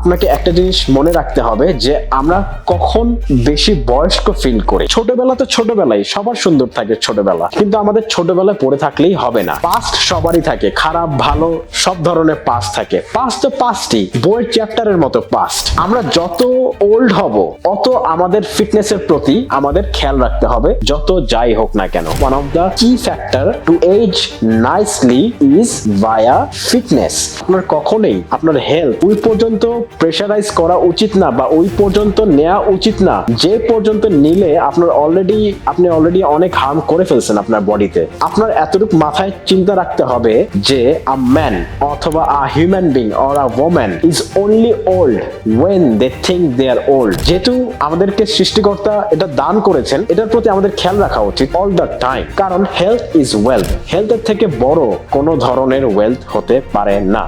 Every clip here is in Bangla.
আপনাকে একটা জিনিস মনে রাখতে হবে যে আমরা কখন বেশি বয়স্ক ফিল করি। ছোটবেলা তো ছোটবেলায় সবার সুন্দর থাকে ছোটবেলা। কিন্তু আমাদের ছোটবেলায় পড়ে থাকলেই হবে না। পাস্ট সবারই থাকে, খারাপ, ভালো, সব ধরনের পাস্ট থাকে। পাস্ট তো পাস্টই বইয়ের চ্যাপ্টারের মতো পাস্ট আমরা যত ওল্ড হব, অত আমাদের ফিটনেসের প্রতি আমাদের খেয়াল রাখতে হবে, যত যাই হোক না কেন। One of the key factor to age nicely is via fitness আপনার কখনোই, আপনার হেলথ ওই পর্যন্ত প্রেশারাইজ করা উচিত না বা ওই পর্যন্ত নেওয়া উচিত না। যে পর্যন্ত নিলে আপনার অলরেডি আপনি অলরেডি অনেক হার্ম করে ফেলছেন আপনার বডিতে আপনার এতটুকু মাথায় চিন্তা রাখতে হবে যে আ ম্যান অথবা a human being or a woman is only old when they think they are old যেহেতু আমাদেরকে সৃষ্টিকর্তা এটা দান করেছেন, এটার প্রতি আমাদের খেয়াল রাখা উচিত অল দ্য টাইম কারণ হেলথ ইজ ওয়েলথ হেলথের থেকে বড় কোনো ধরনের ওয়েলথ হতে পারে না।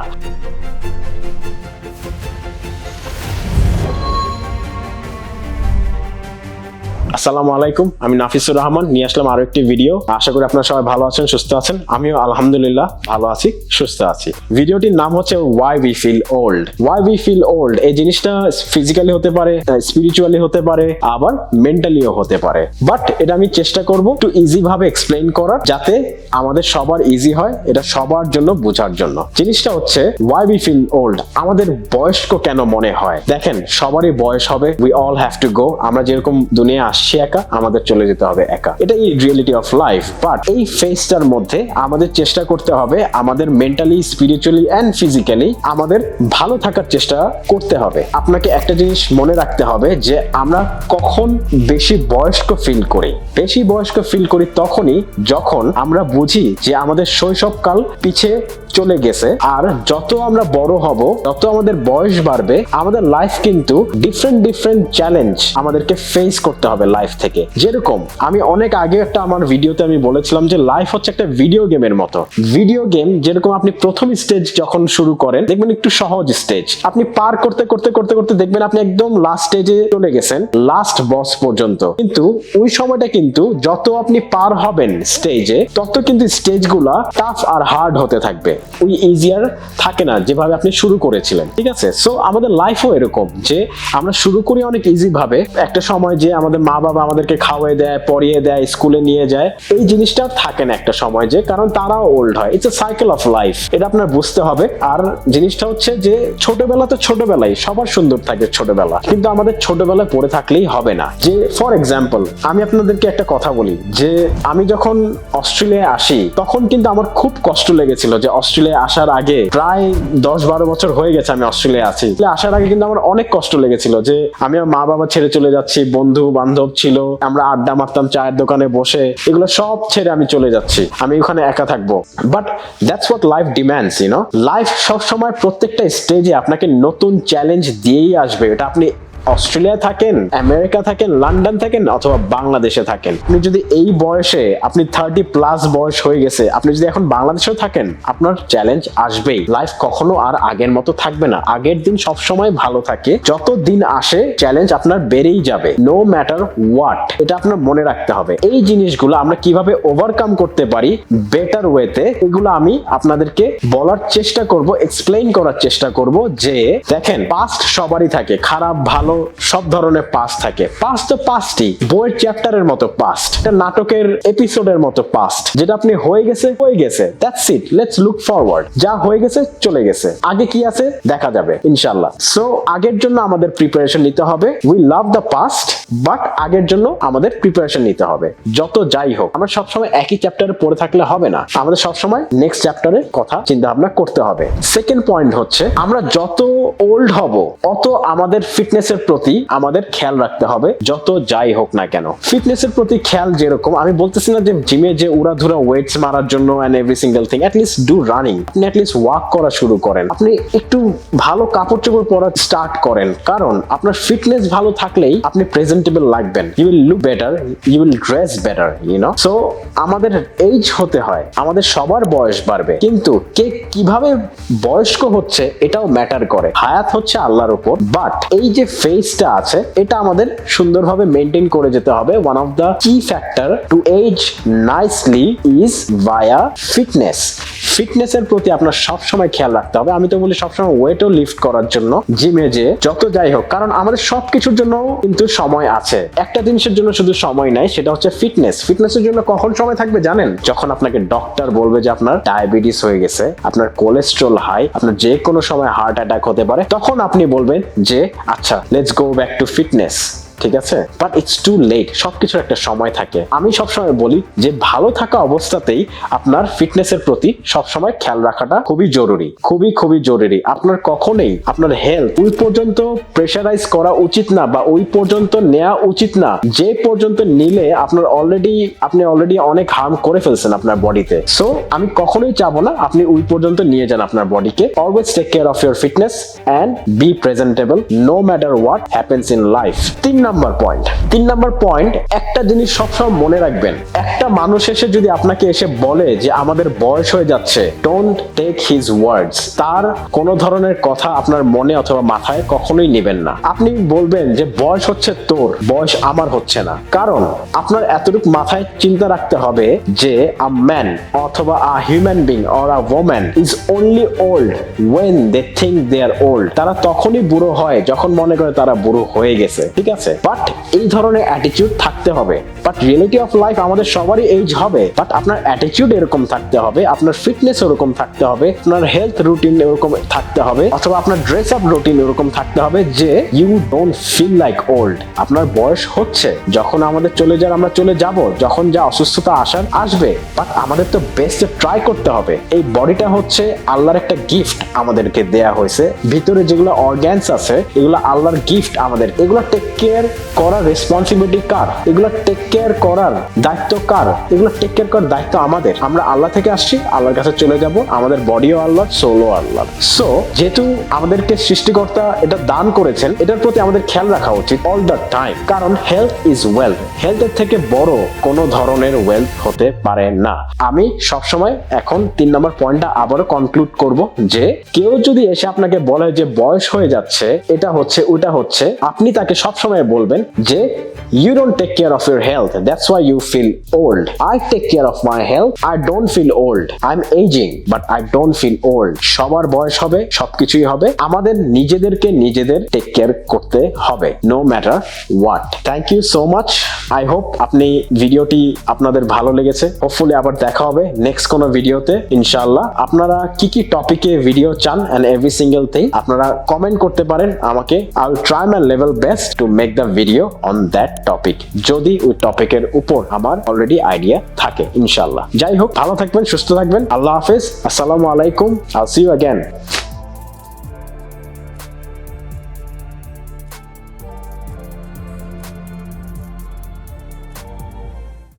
আসসালামু আলাইকুম, আমি নাফিসুর রহমান, নিয়ে আসলাম আরও একটি ভিডিও আশা করি আপনারা সবাই ভালো আছেন, সুস্থ আছেন। আমিও আলহামদুলিল্লাহ ভালো আছি, সুস্থ আছি। ভিডিওটির নাম হচ্ছে why we feel old why we feel old এই জিনিসটা ফিজিক্যালি হতে পারে স্পিরিচুয়ালি হতে পারে, আবার মেন্টালিও হতে পারে। বাট এটা আমি চেষ্টা করব একটু ইজি ভাবে এক্সপ্লেইন করার, যাতে আমাদের সবার ইজি হয়, এটা সবার জন্য, বোঝার জন্য। জিনিসটা হচ্ছে ওয়াই উই ফিল ওল্ড আমাদের বয়স্ক কেন মনে হয়? দেখেন, সবারই বয়স হবে we all have to go আমরা যেরকম দুনিয়া আসছি একা? আমাদের চলে যেতে হবে একা। এটাই রিয়েলিটি অফ লাইফ বাট এই ফেসটার মধ্যে আমাদের চেষ্টা করতে হবে আমাদের মেন্টালি স্পিরিচুয়ালি অ্যান্ড ফিজিক্যালি আমাদের ভালো থাকার চেষ্টা করতে হবে। আপনাকে একটা জিনিস মনে রাখতে হবে যে আমরা কখন বেশি বয়স্ক ফিল করি। বেশি বয়স্ক ফিল করি তখনই যখন আমরা বুঝি যে আমাদের শৈশবকাল পিছে চলে গেছে। আর যত আমরা বড় হব, তত আমাদের বয়স বাড়বে। আমাদের লাইফ কিন্তু ডিফারেন্ট ডিফারেন্ট চ্যালেঞ্জ আমাদেরকে ফেস করতে হবে লাইফ থেকে। যেরকম, আমি অনেক আগে একটা আমার ভিডিওতে আমি বলেছিলাম যে লাইফ হচ্ছে একটা ভিডিও গেমের মতো। ভিডিও গেম যেরকম আপনি প্রথম স্টেজ যখন শুরু করেন, দেখবেন একটু সহজ স্টেজ আপনি পার করতে করতে করতে করতে দেখবেন আপনি একদম লাস্ট স্টেজে চলে গেছেন লাস্ট বস পর্যন্ত। কিন্তু ওই সময়টা কিন্তু যত আপনি পার হবেন স্টেজে তত কিন্তু স্টেজগুলা টাফ আর হার্ড হতে থাকবে। ওই ইজিয়ার থাকে না, যেভাবে আপনি শুরু করেছিলেন, ঠিক আছে? সো আমাদের লাইফও এরকম যে আমরা শুরু করি অনেক ইজি ভাবে। একটা সময় যে আমাদের মা বাবা আমাদেরকে খাওয়াই দেয়, পড়িয়ে দেয় স্কুলে নিয়ে যায়, এই জিনিসটা থাকে না একটা সময় যে, কারণ তারাও ওল্ড হয়। It's a cycle of life এটা আপনার বুঝতে হবে। আর জিনিসটা হচ্ছে যে, ছোটবেলা তো ছোটবেলায় সবার সুন্দর থাকে ছোটবেলা। কিন্তু আমাদের ছোটবেলায় পড়ে থাকলেই হবে না। যে ফর এক্সাম্পল আমি আপনাদেরকে একটা কথা বলি, যে, আমি যখন অস্ট্রেলিয়ায় আসি, তখন কিন্তু আমার খুব কষ্ট লেগেছিল যে অস্ট্রেলিয়ায় আসার আগে প্রায় দশ বারো বছর হয়ে গেছে আমি অস্ট্রেলিয়া আছি। আসার আগে কিন্তু আমার অনেক কষ্ট লেগেছিল যে আমি আমার মা বাবা ছেড়ে চলে যাচ্ছি, বন্ধু বান্ধব ছিল, আমরা আড্ডা মারতাম, চায়ের দোকানে বসে, এগুলো সব ছেড়ে আমি চলে যাচ্ছি, আমি ওখানে একা থাকব। But that's what life demands you know life সবসময় প্রত্যেকটা স্টেজে আপনাকে নতুন চ্যালেঞ্জ দিয়েই আসবে, এটা আপনি অস্ট্রেলিয়া থাকেন, আমেরিকা থাকেন, লন্ডন থাকেন অথবা বাংলাদেশে থাকেন। আপনি যদি এই বয়সে, আপনি থার্টি প্লাস বয়স হয়ে গেছে, আপনি যদি এখন বাংলাদেশেও থাকেন, আপনার চ্যালেঞ্জ আসবেই। লাইফ কখনো আর আগের মতো থাকবে না। আগের দিন সব সময় ভালো থাকে। যত দিন আসে চ্যালেঞ্জ আপনার বেড়েই যাবে। নো ম্যাটার হোয়াট এটা আপনার মনে রাখতে হবে। এই জিনিসগুলো আমরা কীভাবে ওভারকাম করতে পারি বেটার ওয়েতে এগুলো আমি আপনাদেরকে বলার চেষ্টা করব এক্সপ্লেইন করার চেষ্টা করব যে, দেখেন পাস্ট সবারই থাকে। খারাপ, ভালো সব ধরনের পাস থাকে। পাস তো পাস্টই বইয়ের চ্যাপ্টারের মতো পাস্ট এটা নাটকের এপিসোডের মতো পাস্ট যেটা আপনি হয়ে গেছে হয়ে গেছে। That's it let's look forward যা হয়ে গেছে, চলে গেছে। আগে কি আছে, দেখা যাবে ইনশাল্লাহ সো আগের জন্য আমাদের প্রিপারেশন নিতে হবে। We love the past but আগের জন্য আমাদের প্রিপারেশন নিতে হবে। যত যাই হোক, আমরা সবসময় একই চ্যাপ্টারে পড়ে থাকলে হবে না। আমাদের সবসময় নেক্সট চ্যাপ্টারের কথা চিন্তা ভাবনা করতে হবে। সেকেন্ড পয়েন্ট হচ্ছে, আমরা যত ওল্ড হব, অত আমাদের ফিটনেসের প্রতি আমাদের খেয়াল রাখতে হবে, যত যাই হোক না কেন। ফিটনেসের প্রতি খেয়াল যেরকম, আমি বলতেছি না যে জিমে যে উড়াধুরা ওয়েটস মারার জন্য and every single thing do running walk করা শুরু করেন। আপনি একটু ভালো কাপড় চোপড় পরা স্টার্ট করেন, কারণ আপনার ফিটনেস ভালো থাকলেই আপনি presentable লাগবেন। You will look better you will dress better you know so আমাদের হতে হয়, আমাদের সবার বয়স বাড়বে, কিন্তু কে কীভাবে বয়স্ক হচ্ছে এটাও ম্যাটার করে। হায়াত হচ্ছে আল্লাহর উপর বাট এই যে ফেসটা আছে, এটা আমাদের সুন্দরভাবে মেনটেন করে যেতে হবে। One of the key factor to age nicely is via fitness ফিটনেসের প্রতি আপনার সবসময় খেয়াল রাখতে হবে। আমি তো বলি সবসময় ওয়েটও লিফট করার জন্য জিমে যে যত যাই হোক, কারণ আমাদের সবকিছুর জন্য কিন্তু সময় আছে। একটা জিনিসের জন্য শুধু সময় নাই, সেটা হচ্ছে ফিটনেস ফিটনেসের জন্য কখন সময় থাকবে জানেন? যখন আপনাকে ডক্টর বলবে যে আপনার ডায়াবেটিস হয়ে গেছে, আপনার কোলেস্ট্রল হাই আপনার যে কোনো সময় হার্ট অ্যাটাক হতে পারে, তখন আপনি বলবেন যে আচ্ছা let's go back to fitness ঠিক আছে? বাট ইটস টু লেট সবকিছুর একটা সময় থাকে। আমি সবসময় বলি যে ভালো থাকা অবস্থাতেই আপনার ফিটনেসের প্রতি সবসময় খেয়াল রাখাটা খুবই জরুরি। খুবই খুবই জরুরি। আপনার কখনোই আপনার হেলথ ওই পর্যন্ত প্রেশারাইজ করা উচিত না বা ওই পর্যন্ত নেওয়া উচিত না। যে পর্যন্ত নিলে আপনার অলরেডি আপনি অলরেডি অনেক হার্ম করে ফেলছেন আপনার বডিতে। সো আমি কখনোই চাবো না আপনি ওই পর্যন্ত নিয়ে যান আপনার বডিকে। Always take care of your fitness and be presentable no matter what happens in life তিন নাম্বার পয়েন্ট তিন নাম্বার পয়েন্ট একটা জিনিস সবসময় মনে রাখবেন, একটা মানুষ এসে যদি আপনাকে এসে বলে যে আমাদের বয়স হয়ে যাচ্ছে ডোন্ট টেক হিজ ওয়ার্ডস তার কোন ধরনের কথা আপনার মনে অথবা মাথায় কখনোই নেবেন না। আপনি বলবেন যে, বয়স হচ্ছে তোর, বয়স আমার হচ্ছে না। কারণ আপনার এতটুকু মাথায় চিন্তা রাখতে হবে যে আ ম্যান অথবা a human being or a woman is only old when they think they are old তারা তখনই বুড়ো হয় যখন মনে করে তারা বুড়ো হয়ে গেছে, ঠিক আছে? বাট এই ধরনের অ্যাটিটিউড থাকতে হবে। বাট রিয়েলিটি অফ লাইফ আমাদের সবারই এইজ হবে। বাট আপনার অ্যাটিটিউড এরকম থাকতে হবে, আপনার ফিটনেস ওরকম থাকতে হবে, আপনার হেলথ রুটিন এরকম থাকতে হবে, অথবা আপনার ড্রেস আপ রুটিন এরকম থাকতে হবে যে you don't feel like old আপনার বয়স হচ্ছে, যখন আমাদের চলে যাওয়ার, আমরা চলে যাব, যখন যা অসুস্থতা আসার আসবে। বাট আমাদের তো বেস্ট ট্রাই করতে হবে। এই বডিটা হচ্ছে আল্লাহর একটা গিফট আমাদেরকে দেয়া হয়েছে। ভিতরে যেগুলো অর্গ্যানস আছে, এগুলো আল্লাহর গিফট আমাদের। এগুলো টেক কেয়ার করার রেসপন্সিবিলিটি কার? এগুলো টেক কেয়ার করার দায়িত্ব কার? এগুলো টেক কেয়ার করার দায়িত্ব আমাদের। আমরা আল্লাহ থেকে আসছি, আল্লাহর কাছে চলে যাব, আমাদের বডিও আল্লাহ সোলও আল্লাহ সো যেহেতু আমাদেরকে সৃষ্টিকর্তা এটা দান করেছেন, এটার প্রতি আমাদের খেয়াল রাখা উচিত অল দ্য টাইম কারণ হেলথ ইজ ওয়েলথ হেলথের থেকে বড় কোনো ধরনের ওয়েলথ হতে পারে না। আমি সবসময় এখন তিন নম্বর পয়েন্টটা আবারও কনক্লুড করব যে, কেউ যদি এসে আপনাকে বলে যে বয়স হয়ে যাচ্ছে, এটা হচ্ছে, ওটা হচ্ছে, আপনি তাকে সবসময় বলবেন যে you don't take care of your health that's why you feel old I take care of my health I don't feel old I am aging but I don't feel old সবার বয়স হবে, সবকিছুই হবে, আমাদের নিজেদেরকে নিজেদের টেক কেয়ার করতে হবে no matter what thank you so much I hope আপনি ভিডিওটি আপনাদের ভালো লেগেছে। হোপফুলি আবার দেখা হবে নেক্সট কোনো ভিডিওতে, ইনশাআল্লাহ। আপনারা কি কি টপিকে ভিডিও চান অ্যান্ড এভরি সিঙ্গেল থিং আপনারা কমেন্ট করতে পারেন আমাকে। I will try my level best to make the video on that topic যদি ওই টপিকের উপর আমার অলরেডি আইডিয়া থাকে ইনশাল্লাহ যাই হোক, ভালো থাকবেন, সুস্থ থাকবেন, আল্লাহ হাফেজ, আসসালামু আলাইকুম আল সি ইউ